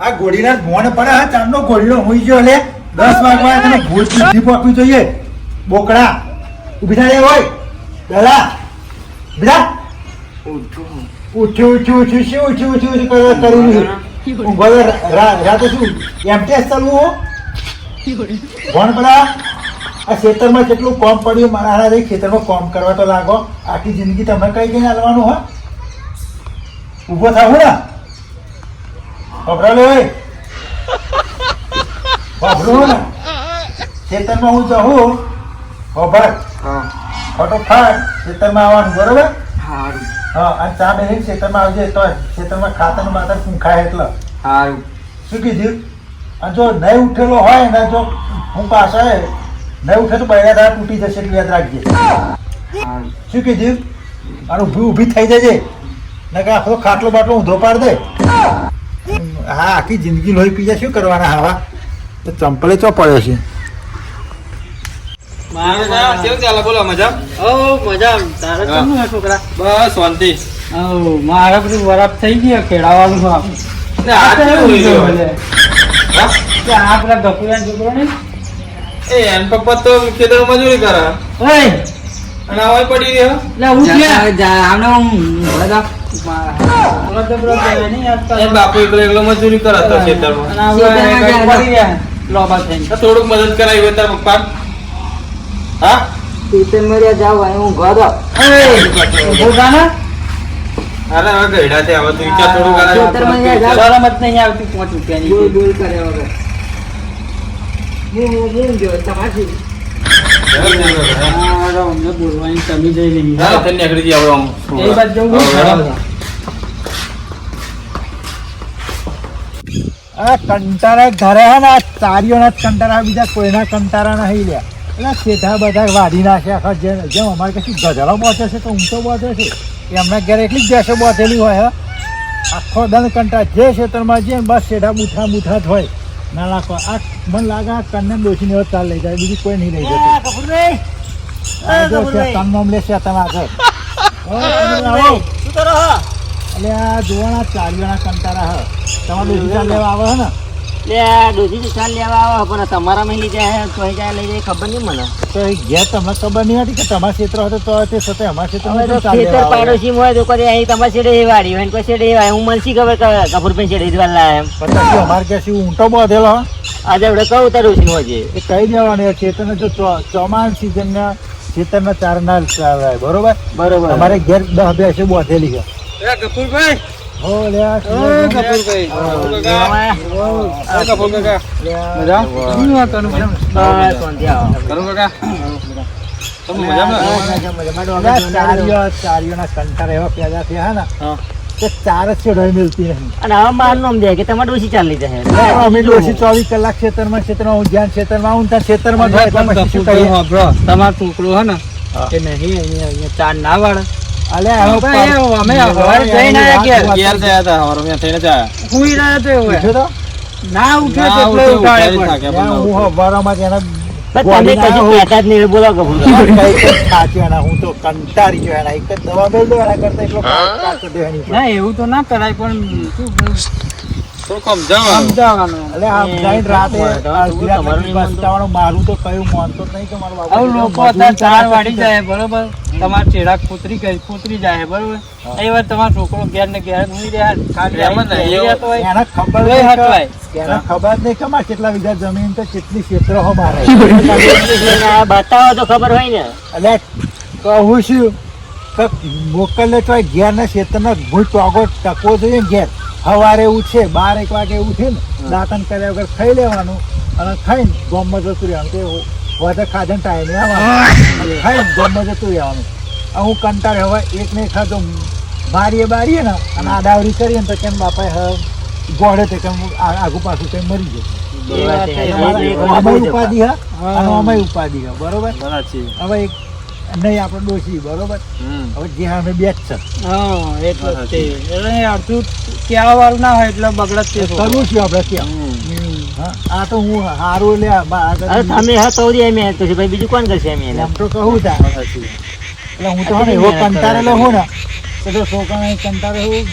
આ ગોળીના મોણ પડે હા ચાંદનો ગોળીનો હોઈ ગયો લે. દસ વાગવા તને ભૂલ બુદ્ધિ પકવી જોઈએ. બોકડા ઊભી થાય હોય દલા બીજા ઉઠ્યું ઉઠ્યું ઉઠ્યું શું ઉઠ્યું ઉઠ્યું ઉઠ્યું કરવા કર્યું નહીં ઊંઘો તો રા- રા- રાતે શું? એમટીએસ ચાલવું ભણ પડા આ ખેતરમાં કેટલું કોમ પડ્યું, મારા હારા ખેતરમાં કોમ કરવા તો લાગો. આખી જિંદગી તમે કઈ કઈ હાલવાનું હોય? ઊભો થાવ ને ખબરા લે ખબરું ને? ખેતરમાં હું જઉં હા. ફટોફટ ખેતરમાં આવવાનું બરોબર? સારું હા અને ચા બેહીને ખેતરમાં આવજે તો ખેતરમાં ખાતર બાતર ખાય એટલે? સારું શું કીધું? અને જો નહીં ઉઠેલો હોય ને જો હું પાછો નહીં ઉઠે તો બૈરા દાડા તૂટી જશે એટલે યાદ રાખજે. શું કીધું? અને ઊભી ઊભી થઈ જજે. નકર આખો ખાટલો બાટલો ઊંધો પાડ દે. હા આખી જિંદગી લોહી પીજા શું કરવાના હવા? તો ચંપલે ચો પડ્યો છે. કેવું ચાલે? બોલો મજા? ઓ મજા. તારે હા. કેમનું હે છોકરા? બસ શાંતિ. ઓ મારે બધું વરાપ થઈ ગયો ખેડાવાનું ને આ. હા? પેલા છોકરો એ એન પપ્પા તો ખેતર મજૂરી કરે. અને હવે પડી રહ્યો? એન બાપુ એકલો એકલો મજૂરી કરે ખેતરમાં હવે કંઈક પડી ગયા લોબા થઈને. તો થોડુંક મદદ કરાવી હોય તારા પપ્પા હા ઊભો થા ને. અરે હવે ગયડા છે હવે તું વિચાર થોડું શરમ જ નહીં આવતી પાંચ રૂપિયાની હા, હવે અમને બોલવાની કમી જઈ તને નીકળી બાજુ હવે આ કંટારા ઘરે હે ને આ તારીઓના જ કંટારા બીજા કોઈના કંટારા નહીં લ્યા. એટલે સેઠા બધા વાઢી નાખે આખા જેમ જેમ અમારે કશું ગધેડો બોચે છે તો ઊંચો બોચે છે. એમના ઘરે એટલી જ ભેંસો બોચેલી હોય હે. આખો દંડ કંટા જે ક્ષેત્રમાં જઈએ બસ સેઠા બુઠા બુઠા જ હોય. ના લાખો આ મને લાગે આ કન્ને ડોસીને ચાલ લઈ જાય બીજું કોઈ નહીં લઈ જાય તમને જો નામ લે તમે આગળ. એટલે આ જોવાના ચાલીઓના કંટારા હ. તમારે ડોસી ચાલ લેવા આવે ને. એટલે આ ડોસી તો ચાલ લેવા આવે પણ તમારા લઈ જાય તો ક્યાં જાય લઈ જાય ખબર નહીં મને. તો ગયા ઘેર તમને ખબર નહીં હતી કે તમારા ક્ષેત્ર હતો તો તે છતાં અમારા તો ચાલ ખેતર પાડોશી હોય તો કરી અહીં તમારા છેડે એ વાડી હોય ને કોઈ છેડે એ હું મનસી ખબર કપૂરભાઈ છેડે જ વાલા એમ. પછી અમારે ક્યાં શું ઊંટો બાંધેલો હે? આજે આપણે કહું તાર ડોસી હોય છે? એ કહી દેવાનું ખેતરને જો ચોમાસા સિઝનના ખેતરના ચાર ના બરોબર? બરોબર. અમારે ઘેર દસ બેસે બાંધેલી છે. એ કપૂરભાઈ. હો હે ને? હા. મિલતી નહીં અને હવે માર નામ દે કે તમારે ડોસી ચાલ જાય. અમે ડોસી ચોવીસ કલાક ખેતરમાં ખેતરમાં હું જ્યાં ખેતરમાં આવું ત્યાં ખેતરમાં. તમારો છોકરો હે ને? હા. એ નહીં અહીંયા અહીંયા ચાર ના વાળે. અલ્યા હવે અમે હવે હતા મેં થઈને જ હુઈ તો એવું તો? ના ઉઠ્યો તો ઉઠ્યો, ઉઠાડે પણ. હું હવારમાં જ એના તમે કશું કહેતા જ નહીં બોલો હું તો કંટાળી ગયો એના. એક જ દવા મેળ દો એના કરતા એટલો. ના એવું તો ના કરાય પણ શું મારું તો કયું માનતો નહીં કે મારું આવું લોકો અત્યારે ચાર વાળી જાય બરોબર? તમારા ચેડા કૂતરી ગઈ કૂતરી જાય બરોબર? એ વાર તમારો છોકરો ઘેર ને ઘેર નહીં રહ્યા ખાલી ને, એને ખબર નહીં હટવાય. એને ખબર નહીં કે કેટલા વીઘા જમીન તો કેટલી ક્ષેત્રો હો મારે. બતાવો તો ખબર હોય ને. એટલે કહું છું તો મોકલે તો ઘેર ના ક્ષેત્રના ભૂલ ટોગો ટકવો જોઈએ ને ઘેર. સવારે ઉઠે બાર એક વાગે ઉઠે ને દાંતન કર્યા વગર ખાઈ લેવાનું અને ખાઈને ગોમમાં જતું રહેવાનું. તે વધે ખાધન ટાઈમે આવવાનું અને ખાઈને ગોમમાં જતું રહેવાનું હું કંટાળે હવે એક નહીં ખાધો બારીએ બારીએ ને અને આડાવડી કરીએ ને તો કેમ બાપા હવે ગોળે તે કેમ આગુ પાછું કઈ મરી જશે. ઉપાધિ હા અને આમાંય ઉપાધિ હા બરોબર? બરાબર. હવે એક નહીં આપણે ડોસી બરોબર? હવે જે અમે બે છે. હા એટલે અડધું કહેવા વાળું ના હોય એટલે બગડત કરવું છું આપણે ત્યાં આ તો હું હારું લે અરે તમે હા તો એમ તો ભાઈ બીજું કોણ કરશે એમ એને એમ તો કહું તા એટલે હું તો હે ને એવો કંટાળેલો હું ને. તો તો છોકરા નહીં કંટાળો એવું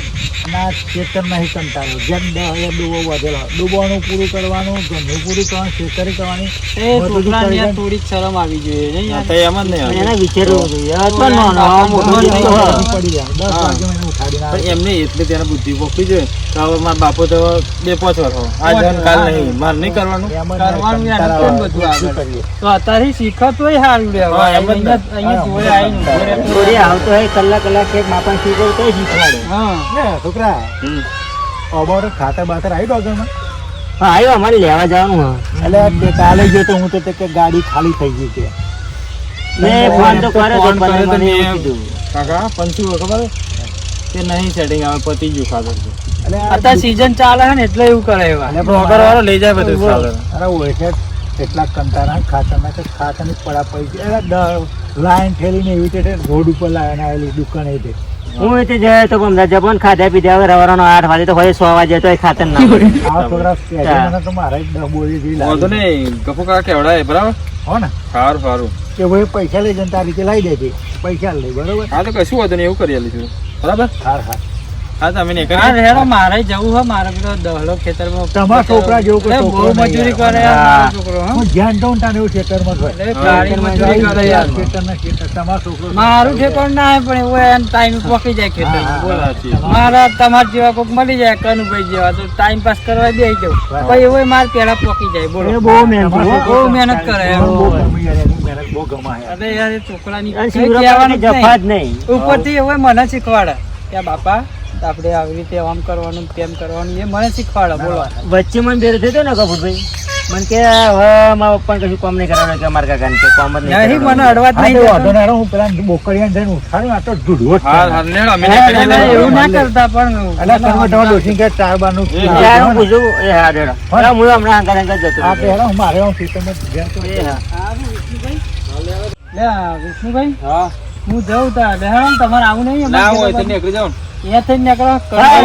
ના ચેતન નહીં કંટાળો. જેમ હજાર ડૂબો વધેલો ડૂબવાનું પૂરું કરવાનું ધંધું પૂરું કરવાનું ખેતરી કરવાની. એ છોકરાને થોડી શરમ આવી જોઈએ નહીં? તો એમ જ નહીં એને વિચારવું જોઈએ. મોટો હા. પડી જાય. દસ વાગે મને ઉઠાડીને એમને એટલે ત્યારે બુદ્ધિ પોખવી જોઈએ. તો હવે મારા બાપુ તો બે પાંચ વર્ષ. આજ કાલ નહીં માર નહીં કરવાનું. કરવાનું યાર, કેમ બધું આગળ? તો અત્યારે શીખત હોય શીખતોય સારું રે હવે. હા, એમ જ ને. અહીંયા જોડે આવીને જોડે આવતો હોય કલાક કલાક એક બાપાને શીખો તો શીખવાડે. હા. લે, છોકરા. હમ. અમારે ખાતર બાતર આવી ડોગરમાં હા આવ્યો અમારે લેવા જવાનું હા એટલે તે કાલે ગયો તો હું તો કે ગાડી ખાલી થઈ ગઈ છે. મેં ફોન તો કર્યો તો પણ મને કીધું. કાકા પંચી ખબર? કે નહીં સેટિંગ આવે પતી ગયું ખાતર અત્યારે સીઝન ચાલે છે ને એટલે એવું કરે એવા. અને બ્લોગર વાળો લઈ જાય બધું બોલો. ખાતર. અરે ઓય છે એટલા કંટાળા ખાતરના કે ખાતરની પડા પડી. એટલે દ- લાઈન ઠેલીને એવી રીતે રોડ ઉપર લાવીને આવેલી દુકાન એ હું એ જાય તો અમદાવાદ જપન ખાધા પીધા હવે રવાના આઠ વાગે તો હોય સો વાગે તો ખાતર ના આ છોકરા તો મારે જ જેવી. નહીં ગફુ કાકા કેવડાય બરાબર? હો ને. સારું સારું. કે ભાઈ પૈસા લઈ જન તારી રીતે લાવી દેજે. પૈસા લઈ બરોબર? હા તો કશું વાંધો નહીં એવું કરી લીધું બરાબર? હા હાર. હા તમે મારે જવું હે મારે પેલો દહલો ખેતરમાં તમારા છોકરા જેવું કોઈ બહુ મજૂરી કરે યાર મારો હા. છોકરો હું. ધ્યાન દઉં તાને એવું ખેતરમાં જ હોય. એટલે હા, ગાડી ખેતરમાં મજૂરી કરે યાર. ખેતરના ખેતર તમારો છોકરો મારું ઠેકાણું ના પણ એવું એમ ટાઈમ પકી જાય ખેતર હા, બોલો સાચી. મારા તમાર જેવા કોઈક મળી જાય કનુભાઈ જેવા તો ટાઈમ પાસ કરવા દે જવું. પછી એવું માર પેલા પકી જાય બોલો. બહુ મહેનત બહુ બહુ મહેનત કરે એમ. બહુ ગમાય અરે યાર છોકરાની કહેવાનું. જ નહીં. ઉપરથી એવું મને શીખવાડે. કે બાપા આપણે આવી રીતે આમ કરવાનું તેમ કરવાનું એ મને શીખવાડે બોલો. વચ્ચે મને ભેર થયો ને કપૂરભાઈ. મને કે હવે મારા પપ્પાને કશું કામ નહીં કરવાનું કે મારા કાકાને કે કામ જ નહીં નહીં મને કરવાનું. અડવા નહીં વાંધો ના, હું પેલા બોકડીયાને જઈને ઉઠાડું આ તો ઢૂઢવો હા હા અમે. એવું ના કરતા પણ એટલે તમે તમારા ડોશી કે ચાર બારનું હું પૂછું એ હા રેડો હા, હું હમણાં હંકાર હંકાર જતો આ પેલા હું મારે હું તો એ હા. લે વિષ્ણુભાઈ? હા. હું જઉં તા બેહાડો તમારે આવું નહીં ના હોય તો નીકળી જાઓ ને. અહીંયા નીકળો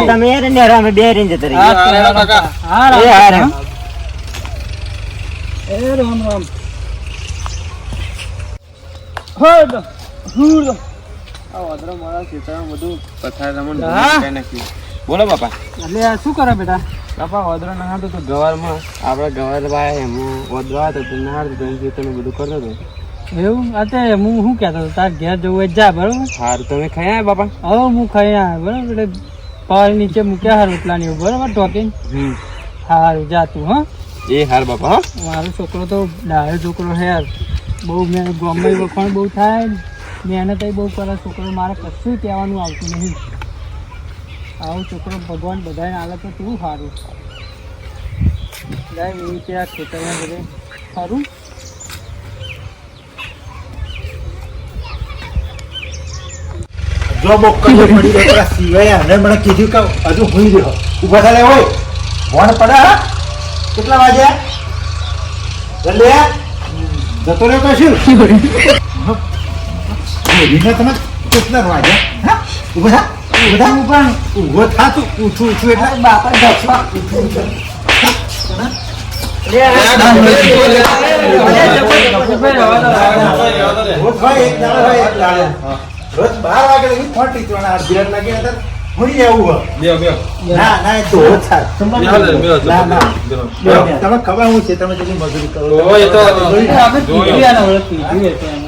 તમે યાર ને અમે બે રહીને જતા રહીએ. હા, હા, કાકા. હા, રામ એ રામ. રામ રામ હદ, આ વાદળા મારા ખેતરમાં બધું પથાર રમણ હા. નાખ્યું. બોલો બાપા એટલે આ શું કરે બેટા બાપા ઓદરો નહાતો તો ગવારમાં આપણે ગવાર વાયા એમાં ઓદરો હતો તો નહાતો તો ખેતરનું બધું કરતો હતો એવું? અત્યારે હું શું કહેતો હતો? તાર ઘેર જવું હોય જા બરોબર? સારું તમે ખાઈ આવ્યા બાપા? હવે હું ખાઈ આવ્યો બરોબર? એટલે પાર નીચે મૂક્યા હાર રોટલાની બરોબર? હમ. હારું જા તું હા. એ હાર બાપા હા. મારો છોકરો તો ડાયો છોકરો છે યાર. બહુ મેં ગામમાં વખાણ બહુ થાય. મહેનત બહુ કરે છોકરો મારે કશું કહેવાનું આવતું નહીં. આવો છોકરો ભગવાન બધાને આવે તો કેવું સારું જાય એવું ત્યાં ખેતરમાં બધે. સારું જો બોકડીઓ પડી ગઈ પેલા સિવાય અને મને કીધું કે હજુ હુઈ રહ્યો ઊભા થા હોય ભણ પડે કેટલા વાગ્યા જલ્દી જતો રહ્યો કશું બોલીને તમે કેટલા વાગ્યા હા ઊભા થા ઊભા થા ઊભા ઊભો થા તું ઊઠું ઊઠું એટલે બાપા દસવા ઊઠું ઊઠું રોજ એક દાડો હોય એક દાડો રોજ બાર વાગે લગી ફોટી ત્રણ આ બિરાટ લાગી હતા. ભણી જવું હોય બેહો, બેહો. ના ના એ તો ઓછા. બેહો, ના ના. તમે ખબર હું છે તમે જેની મજૂરી કરો ઓ એ તો- આપણે જોયું. ઓળખી યાર, હવે પીધું એટલે એમ.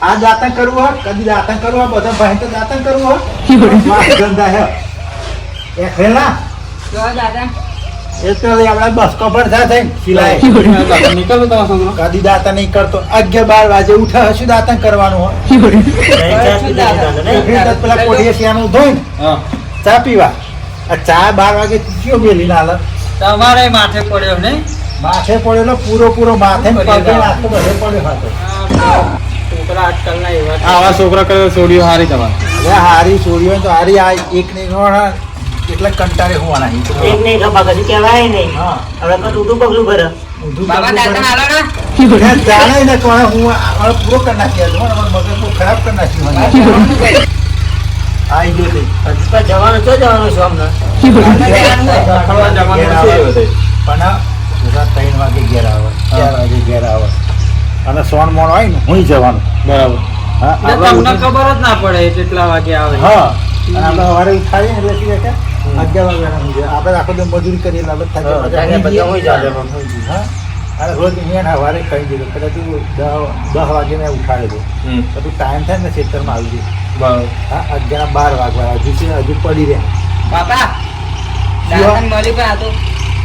આ દાતન કરવું હોય કદી આતંક કરવું હોય બધા ભાઈ તો આતંક કરવું હોય. ધંધા હે. એ ખેલા એ તો આપણા બસ કબર થાય સિલાય નીકળો તમારો છોકરો કદી દાતન નહીં કરતો. અગિયાર બાર વાગે ઉઠે હશું દાતન કરવાનું હોય. ત્રણ ચાર પીધા હતા તો નહીં? એટલે તો પેલા કોઠીએ શિયાનું ધોઈને ચા પીવા. આ ચા બાર વાગે કયો મેલી લાલ તમારે માથે પડ્યો ને માથે પડેલો પૂરો પૂરો માથે પડ્યો છોકરા આજકાલના એવા આવા છોકરા કરે છોડ્યો હારી તમારે. હારી છોડ્યો તો હારી આ એક ને એટલે કંટાળે હોવાના એમ નહીં ખબર કશું કહેવાય નહીં. હા. હવે તો ઊંધું પગલું ભરે. ને જાણે ને કોણે હું પૂરો કરી નાખ્યા છો મગજ બહુ ખરાબ કરી નાખ્યું મને. ગયો તે. જવાનું છો જવાનું છો આવે. બધે. પણ ત્રણ વાગે ઘેર આવે. ચાર વાગે ઘેર આવે. અને સોન મોણ હોય ને હું જવાનું. બરાબર. હા, તમને ખબર જ ના પડે કેટલા વાગે આવે. હા. અને આપણે સવારે ઉઠાડીએ ને એટલે શું કે? અગિયાર ઊંઘે. આપણે આખો દિવસ મજૂરી કરીએ હા, જાય. અને રોજ અહીંયા સવારે ખાઈ દીધો કદાચ તું દસ વાગે મેં ઉઠાડે તો. તું ટાઈમ થાય ને ખેતરમાં આવી જઈશ. બરાબર. હા અગિયાર બાર વાગવા હજુ છે હજુ પડી રહ્યા. બાપા દાદા મળી પણ આ તો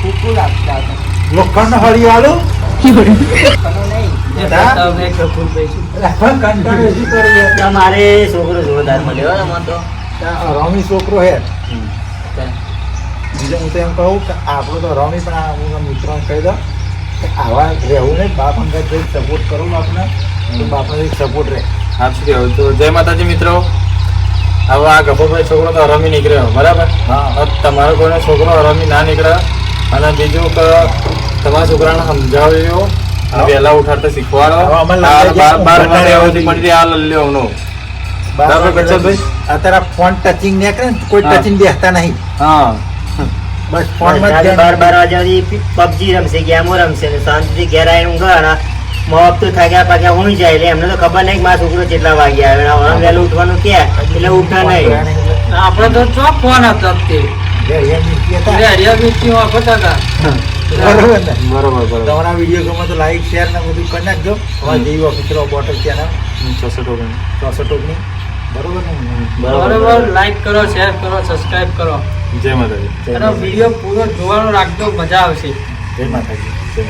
કુકુ લાગતા હતા લોખંડ હળી વાળું તમારે છોકરો જોરદાર મળ્યો રમી છોકરો હે. બીજું હું તો એમ કહું કે આપણો તો રમી પણ આ હું મિત્રોને કહી દઉં કે આવા રહેવું નહીં બાપ અંગત જઈ સપોર્ટ કરો બાપને તો બાપને સપોર્ટ રહે. શું કહેવું તો જય માતાજી મિત્રો. હવે આ ગભોભાઈ છોકરો તો રમી નીકળ્યો બરાબર? હા. તમારો કોઈનો છોકરો રમી ના નીકળ્યો અને બીજું કે તમારા છોકરાને સમજાવ્યો વહેલા ઉઠાડતા શીખવાડો. બાર. પડી રહી, આ લલ્લ્યો નો. બરાબર, અત્યારે ફોન ટચિંગ ને કરે કોઈ ટચિંગ બેસતા નહીં. હા. બસ ફોનમાં રાત્રે બાર બાર વાગ્યા સુધી પબજી રમશે ગેમો રમશે ને શાંતિથી ઘેર આવીને ઊંઘા અને મા બાપ તો થાક્યા પાક્યા ઊંઘી જાય એટલે એમને તો ખબર નહીં કે મારા છોકરો કેટલા વાગ્યા આવે હવે વહેલું ઉઠવાનું કે એટલે ઉઠા નહીં. આપણે તો ચોક ફોન હતો તે. તમારા વીડિયો ગમે તો લાઈક શેર ને બધું કરી નાખજો. અમારા જેવી ઓફિસરો બોટલ ચેનલ છસો ટોકન ચોસઠ ઓગણી. બરોબર ને? બરોબર લાઈક કરો શેર કરો સબસ્ક્રાઇબ કરો. જય માતાજી. અને વીડિયો પૂરો જોવાનો રાખજો મજા આવશે. જય માતાજી. જય